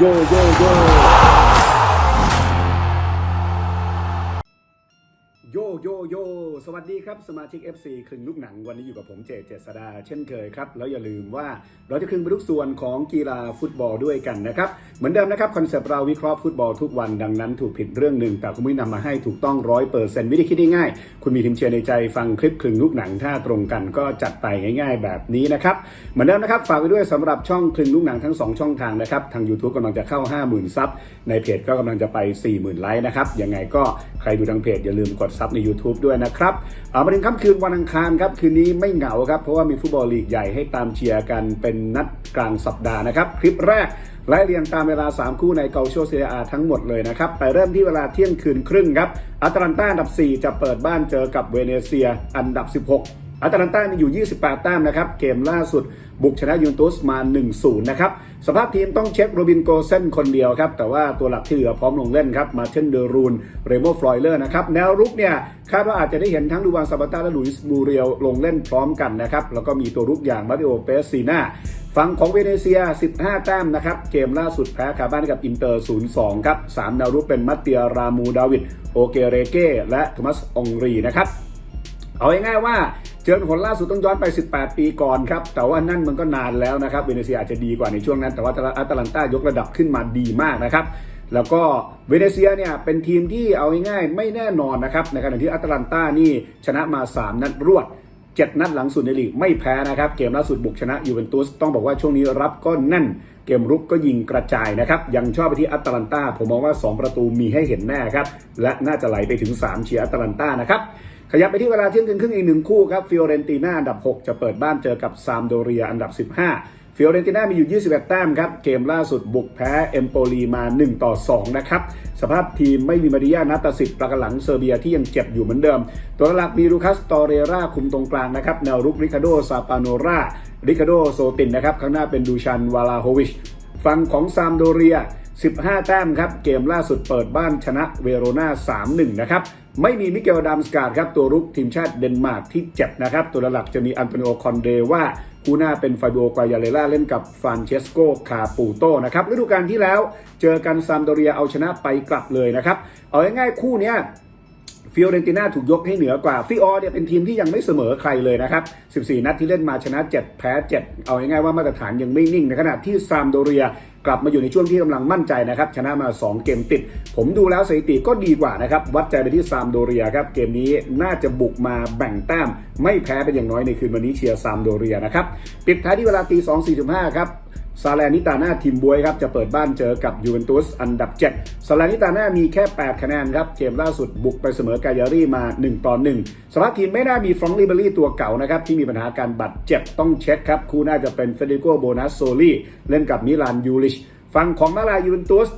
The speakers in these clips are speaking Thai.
โยโโยโยสวัสดีครับ สมาชิก FC ครึ่งลูกหนังวันนี้อยู่กับผมเจเจษดาเช่นเคยครับ แล้วอย่าลืมว่าเราจะครึ่งไปทุกส่วนของกีฬาฟุตบอลด้วยกันนะครับ เหมือนเดิมนะครับ คอนเซปต์เราวิเคราะห์ฟุตบอลทุกวันดังนั้นถูกผิดเรื่องหนึ่ง แต่คุณมุ้ยนำมาให้ถูกต้องร้อยเปอร์เซ็นต์วิธีคิดง่ายๆคุณมีทีมเชียร์ในใจฟังคลิปครึ่งลูกหนังถ้าตรงกันก็จัดไปง่าย ๆ แบบนี้นะครับเหมือนเดิมนะครับฝากไว้ด้วยสำหรับช่องครึ่งลูกหนังทั้งสองช่องทางนะครับทาง YouTube กำลังจะเข้า 50,000ซับในเพจก็กำลังจะไป 40,000ไลค์นะครับยังไงก็ใครดูทางเพจอย่าลืมกดซับใน YouTube ด้วยนะครับเอามาถึงค่ำคืนวันอังคารครับ คืนนี้ไม่เหงาครับ เพราะว่ามีฟุตบอลลีกใหญ่ให้ตามเชียร์กันเป็นนัดกลางสัปดาห์นะครับ คลิปแรกไล่เรียงตามเวลา 3 คู่ในเกาโชเซียอาทั้งหมดเลยนะครับ ไปเริ่มที่เวลาเที่ยงคืนครึ่งครับอัตแลนตาอันดับ 4 จะเปิดบ้านเจอกับเวเนเซียอันดับ 16 อัตแลนตามีอยู่ 28 แต้มนะครับ เกมล่าสุดบุกชนะยูนตุสมา 1-0 นะครับ สภาพทีมต้องเช็คโรบินโกเซนคนเดียวครับ แต่ว่าตัวหลักที่เหลือพร้อมลงเล่นครับ มาเชนเดอรูน เรโมฟลอยเลอร์นะครับ แนวรุกเนี่ยคาดว่าอาจจะได้เห็นทั้งดูวานซาบาต้าและลุยส์มูเรียลลงเล่นพร้อมกันนะครับ แล้วก็มีตัวรุกอย่างมาริโอเปสซีนาฝั่งของเวเนเซีย 15 แต้มนะครับ เกมล่าสุดแพ้คาบ้านกับอินเตอร์ 0-2 ครับ3ดาวรุกเป็นมัตเตียรามูดาวิด โอเกเรเก้ และโทมัสองรีนะครับ เอาง่ายๆว่า เจอผลล่าสุดต้องย้อนไป 18 ปีก่อนครับ แต่ว่านั่นมันก็นานแล้วนะครับเวเนเซียอาจจะดีกว่าในช่วงนั้น แต่ว่าอัตแลนตายกระดับขึ้นมาดีมากนะครับ แล้วก็เวเนเซียเนี่ยเป็นทีมที่เอาง่ายๆไม่แน่นอนนะครับในขณะที่อัตแลนตานี่ชนะมา 3 นัดรวด7 นัดหลังสุดในลีกไม่แพ้นะครับ เกมล่าสุดบุกชนะยูเวนตุสต้องบอกว่าช่วงนี้รับก็แน่น เกมรุกก็ยิงกระจายนะครับ ยังชอบไปที่อัตแลนตาผมมองว่า 2 ประตูมีให้เห็นแน่ครับ และน่าจะไหลไปถึง 3 เชียร์อัตแลนตานะครับ ขยับไปที่เวลาเที่ยงคืนครึ่งอีกหนึ่งคู่ครับฟิโอเรนติน่าอันดับ 6 จะเปิดบ้านเจอกับซามโดเรียอันดับ 15 ฟิโอเรนติน่ามีอยู่ 21 แต้มครับ เกมล่าสุดบุกแพ้เอมโปลีมา 1 ต่อ 2 นะครับ สภาพทีมไม่มีมาริยานาตาสิทธิ์ประกันหลังเซอร์เบียที่ยังเจ็บอยู่เหมือนเดิม ตัวหลักมีลูคัสตอเรราคุมตรงกลางนะครับ แนวรุกริคาโดซาปาโนราริคาโดโซตินนะครับข้างหน้าเป็นดูชันวาลาโฮวิชฝั่งของซามโดเรีย 15 แต้มครับ เกมล่าสุดเปิดบ้านชนะเวโรนา3-1 นะครับ ไม่มีมิเกลดามสการ์ดครับ ตัวรุกทีมชาติเดนมาร์กที่เจ็บนะครับ ตัวหลักจะมีอันโตนิโอคอนเดว่าคูหน้าเป็นไฟโบกวายาเลล่าเล่นกับฟานเชสโกคาปูโตนะครับฤดูกาลที่แล้วเจอกันซามโดเรียเอาชนะไปกลับเลยนะครับ เอาง่ายๆคู่เนี้ยฟิโอเรนติน่าถูกยกให้เหนือกว่า ฟิออเนี่ยเป็นทีมที่ยังไม่เสมอใครเลยนะครับ 14 นัดที่เล่นมาชนะ 7 แพ้ 7 เอาง่ายๆว่ามาตรฐานยังไม่นิ่งในขณะที่ซามโดเรีย กลับมาอยู่ในช่วงที่กำลังมั่นใจนะครับชนะมา 2 เกมติด ผมดูแล้วสถิติก็ดีกว่านะครับวัดใจไปที่ซามโดเรียครับเกมนี้น่าจะบุกมาแบ่งแต้ม ไม่แพ้เป็นอย่างน้อยในคืนวันนี้เชียร์ซามโดเรียนะครับปิดท้ายที่เวลาตี2.45ครับ ซาแลนิตาน่าทีมบวยครับจะเปิดบ้านเจอกับยูเวนตุสอันดับ 7ซาแลนิตาน่ามีแค่ 8 คะแนนครับเกมล่าสุดบุกไปเสมอกายารี่มา 1 ต่อ 1สภาพทีมไม่น่ามีฟรองลิเบอรี่ตัวเก่านะครับที่มีปัญหาการบาดเจ็บต้องเช็คครับ คู่น่าจะเป็นเฟเดริโกโบนัสโซลีเล่นกับมิลานยูริชฝั่งของมาลายูเวนตุส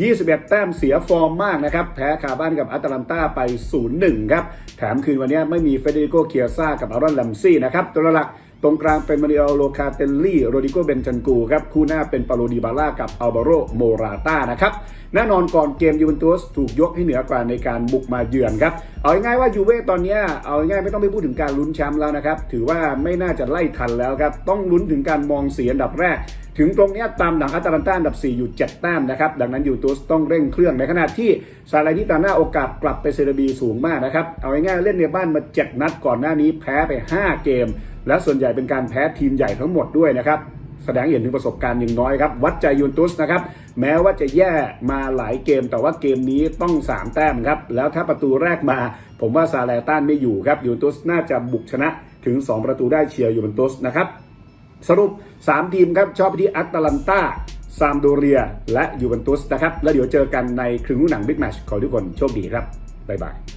21 แต้มเสียฟอร์มมากนะครับ แพ้คาบ้านกับอัตแลนตาไป 0-1 ครับ แถมคืนวันนี้ไม่มีเฟเดริโกเคียซ่ากับอารอนแลมซี่นะครับ ตัวหลัก ตรงกลางเป็นมาริโอโลคาเตลลี่โรดิโกเบนจันกูครับ คู่หน้าเป็นปาโลดิบาล่ากับอัลบาโรโมราตานะครับ แน่นอนก่อนเกมยูเวนตุสถูกยกให้เหนือกว่าในการบุกมาเยือนครับ เอาง่ายว่ายูเว่ตอนนี้เอาง่ายไม่ต้องไปพูดถึงการลุ้นแชมป์แล้วนะครับ ถือว่าไม่น่าจะไล่ทันแล้วครับ ต้องลุ้นถึงการมองเสียอันดับแรกถึงตรงนี้ตามหลังอัตแลนต้าอันดับ 4 อยู่ 7 แต้มนะครับ ดังนั้นยูเวนตุสต้องเร่งเครื่องในขณะที่ซาลานิตาน่าโอกาสกลับไปเซเรบีสูงมากนะครับ เอาง่ายๆเล่นในบ้านมา 7 นัดก่อนหน้านี้แพ้ไป 5 เกม และส่วนใหญ่เป็นการแพ้ทีมใหญ่ทั้งหมดด้วยนะครับแสดงเห็นถึงประสบการณ์อย่างน้อยครับ วัดใจยูนตุสนะครับ แม้ว่าจะแย่มาหลายเกม แต่ว่าเกมนี้ต้อง 3 แต้มครับ แล้วถ้าประตูแรกมา ผมว่าซาแลต้านไม่อยู่ครับยูนตุสน่าจะบุกชนะถึง 2 ประตูได้เชียร์ยูเวนตุสนะครับสรุป 3 ทีมครับ ชอบที่อัตแลนตาซามโดเรีย และยูเวนตุสนะครับ แล้วเดี๋ยวเจอกันในครึ่งหนังบิ๊กแมชขอทุกคนโชคดีครับบ๊ายบาย